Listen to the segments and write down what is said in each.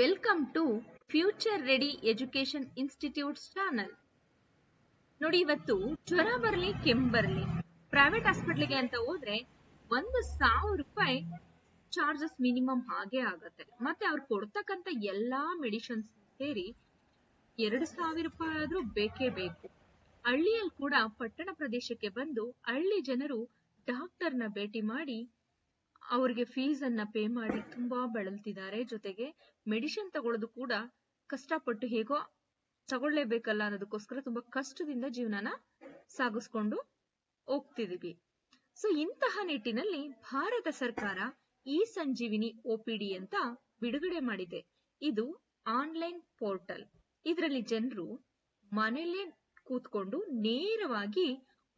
Welcome to future ready education institutes channel ನೋಡಿ, ಇವತ್ತು ಜ್ವರ ಬರ್ಲಿ, ಕೆಮ್ಮು ಬರಲಿ ಪ್ರೈವೇಟ್ ಹಾಸ್ಪಿಟ್ಲಿಗೆ ಅಂತ ಹೋದ್ರೆ ಒಂದು ಸಾವಿರ ರೂಪಾಯಿ ಚಾರ್ಜಸ್ ಮಿನಿಮಮ್ ಹಾಗೆ ಆಗತ್ತೆ. ಮತ್ತೆ ಅವ್ರು ಕೊಡ್ತಕ್ಕಂತ ಎಲ್ಲಾ ಮೆಡಿಸಿನ್ಸ್ ಸೇರಿ ಎರಡು ಸಾವಿರ ರೂಪಾಯಿ ಆದ್ರೂ ಬೇಕೇ ಬೇಕು. ಹಳ್ಳಿಯಲ್ಲಿ ಕೂಡ ಪಟ್ಟಣ ಪ್ರದೇಶಕ್ಕೆ ಬಂದು ಹಳ್ಳಿ ಜನರು ಡಾಕ್ಟರ್ನ ಭೇಟಿ ಮಾಡಿ ಅವ್ರಿಗೆ ಫೀಸ್ ಅನ್ನ ಪೇ ಮಾಡಿ ತುಂಬಾ ಬಳಲ್ತಿದ್ದಾರೆ. ಜೊತೆಗೆ ಮೆಡಿಸಿನ್ ತಗೊಳ್ಳೋದು ಕೂಡ ಕಷ್ಟಪಟ್ಟು ಹೇಗೋ ತಗೊಳ್ಳೇಬೇಕಲ್ಲ ಅನ್ನೋದಕ್ಕೋಸ್ಕರ ತುಂಬಾ ಕಷ್ಟದಿಂದ ಜೀವನನ ಸಾಗಿಸ್ಕೊಂಡು ಹೋಗ್ತಿದೀವಿ. ಸೊ ಇಂತಹ ನಿಟ್ಟಿನಲ್ಲಿ ಭಾರತ ಸರ್ಕಾರ ಇ ಸಂಜೀವಿನಿ ಒಪಿಡಿ ಅಂತ ಬಿಡುಗಡೆ ಮಾಡಿದೆ. ಇದು ಆನ್ಲೈನ್ ಪೋರ್ಟಲ್. ಇದರಲ್ಲಿ ಜನರು ಮನೆಯಲ್ಲೇ ಕೂತ್ಕೊಂಡು ನೇರವಾಗಿ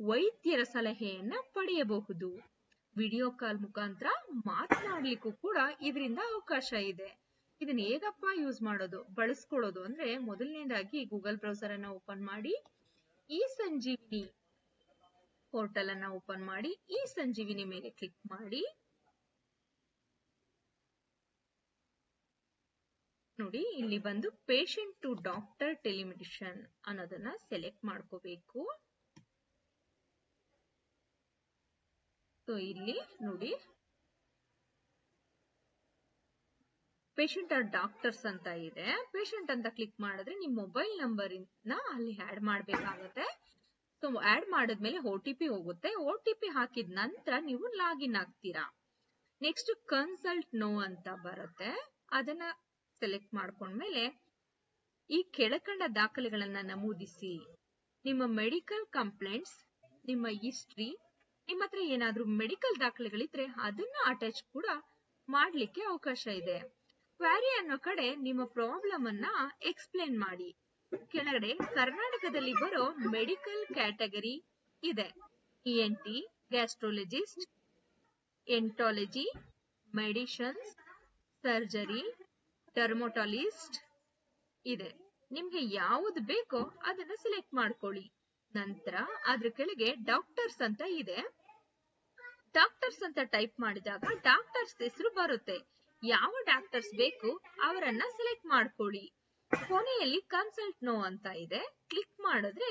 ವೈದ್ಯರ ಸಲಹೆಯನ್ನ ಪಡೆಯಬಹುದು. ವಿಡಿಯೋ ಕಾಲ್ ಮುಖಾಂತರ ಮಾತನಾಡ್ಲಿಕ್ಕೂ ಕೂಡ ಇದರಿಂದ ಅವಕಾಶ ಇದೆ. ಇದನ್ನ ಹೇಗಪ್ಪ ಯೂಸ್ ಮಾಡೋದು, ಬಳಸ್ಕೊಳ್ಳೋದು ಅಂದ್ರೆ ಮೊದಲನೇದಾಗಿ ಗೂಗಲ್ ಬ್ರೌಸರ್ ಅನ್ನ ಓಪನ್ ಮಾಡಿ, ಈ ಸಂಜೀವಿನಿ ಪೋರ್ಟಲ್ ಅನ್ನ ಓಪನ್ ಮಾಡಿ, ಈ ಸಂಜೀವಿನಿ ಮೇಲೆ ಕ್ಲಿಕ್ ಮಾಡಿ. ನೋಡಿ, ಇಲ್ಲಿ ಬಂದು ಪೇಷಂಟ್ ಟು ಡಾಕ್ಟರ್ ಟೆಲಿಮೆಡಿಷನ್ ಅನ್ನೋದನ್ನ ಸೆಲೆಕ್ಟ್ ಮಾಡ್ಕೋಬೇಕು. ಸೊ ಇಲ್ಲಿ ನೋಡಿ. ಪೇಷಂಟ್ ಆರ್ ಡಾಕ್ಟರ್ಸ್ ಅಂತ ಇದೆ. ಪೇಷಂಟ್ ಅಂತ ಕ್ಲಿಕ್ ಮಾಡಿದ್ರೆ ನಿಮ್ ಮೊಬೈಲ್ ನಂಬರ್ ಅಲ್ಲಿ ಆಡ್ ಮಾಡ್ಬೇಕಾಗತ್ತೆ. ಸೊ ಆಡ್ ಮಾಡಿದ್ಮೇಲೆ ಓ ಟಿ ಪಿ ಹೋಗುತ್ತೆ. ಓ ಟಿ ಪಿ ಹಾಕಿದ ನಂತರ ನೀವು ಲಾಗಿನ್ ಆಗ್ತೀರಾ. ನೆಕ್ಸ್ಟ್ ಕನ್ಸಲ್ಟ್ ನೋ ಅಂತ ಬರುತ್ತೆ. ಅದನ್ನ ಸೆಲೆಕ್ಟ್ ಮಾಡ್ಕೊಂಡ್ಮೇಲೆ ಈ ಕೆಳಕಂಡ ದಾಖಲೆಗಳನ್ನ ನಮೂದಿಸಿ. ನಿಮ್ಮ ಮೆಡಿಕಲ್ ಕಂಪ್ಲೇಂಟ್ಸ್ ನಿಮ್ಮ ಹಿಸ್ಟ್ರಿ ನಿಮ್ಮ ಹತ್ರ ಏನಾದ್ರೂ ಮೆಡಿಕಲ್ ದಾಖಲೆಗಳಿದ್ರೆ ಅದನ್ನ ಅಟ್ಯಾಚ್ ಕೂಡ ಮಾಡ್ಲಿಕ್ಕೆ ಅವಕಾಶ ಇದೆ. ಕ್ವಾರಿ ಅನ್ನೋ ಕಡೆ ನಿಮ್ಮ ಪ್ರಾಬ್ಲಮ್ ಅನ್ನ ಎಕ್ಸ್ಪ್ಲೇನ್ ಮಾಡಿ. ಕೆಳಗಡೆ ಕರ್ನಾಟಕದಲ್ಲಿ ಬರೋ ಮೆಡಿಕಲ್ ಕ್ಯಾಟಗರಿ ಇದೆ. ಇ ಎನ್ ಟಿ ಗ್ಯಾಸ್ಟ್ರೋಲಜಿಸ್ಟ್ ಎಂಟಾಲಜಿ ಮೆಡಿಷನ್ಸ್ ಸರ್ಜರಿ ಟರ್ಮೋಟಾಲಿಸ್ಟ್ ಇದೆ. ನಿಮ್ಗೆ ಯಾವ್ದು ಬೇಕೋ ಅದನ್ನ ಸೆಲೆಕ್ಟ್ ಮಾಡ್ಕೊಳ್ಳಿ. ನಂತರ ಅದ್ರ ಕೆಳಗೆ ಡಾಕ್ಟರ್ಸ್ ಅಂತ ಇದೆ. ಡಾಕ್ಟರ್ಸ್ ಅಂತ ಟೈಪ್ ಮಾಡಿದಾಗ ಡಾಕ್ಟರ್ಸ್ ಹೆಸರು ಬರುತ್ತೆ. ಯಾವ ಡಾಕ್ಟರ್ಸ್ ಬೇಕು ಅವರನ್ನ ಸೆಲೆಕ್ಟ್ ಮಾಡ್ಕೊಳ್ಳಿ. ಕೊನೆಯಲ್ಲಿ ಕನ್ಸಲ್ಟ್ ನೋ ಅಂತ ಇದೆ. ಕ್ಲಿಕ್ ಮಾಡಿದ್ರೆ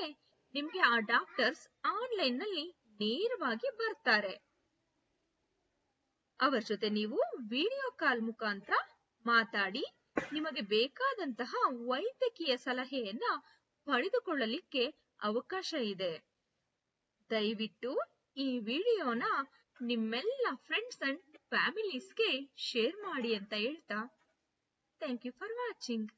ನಿಮ್ಗೆ ಆ ಡಾಕ್ಟರ್ಸ್ ಆನ್ಲೈನ್ನಲ್ಲಿ ನೇರವಾಗಿ ಬರ್ತಾರೆ. ಅವರ ಜೊತೆ ನೀವು ವಿಡಿಯೋ ಕಾಲ್ ಮುಖಾಂತರ ಮಾತಾಡಿ, ನಿಮಗೆ ಬೇಕಾದಂತಹ ವೈದ್ಯಕೀಯ ಸಲಹೆಯನ್ನ ಪಡೆದುಕೊಳ್ಳಲಿಕ್ಕೆ ಅವಕಾಶ ಇದೆ. ದಯವಿಟ್ಟು ಈ ವಿಡಿಯೋನ ನಿಮ್ಮೆಲ್ಲ ಫ್ರೆಂಡ್ಸ್ ಅಂಡ್ ಫ್ಯಾಮಿಲೀಸ್ಗೆ ಶೇರ್ ಮಾಡಿ ಅಂತ ಹೇಳ್ತಾ ಥ್ಯಾಂಕ್ ಯು ಫಾರ್ ವಾಚಿಂಗ್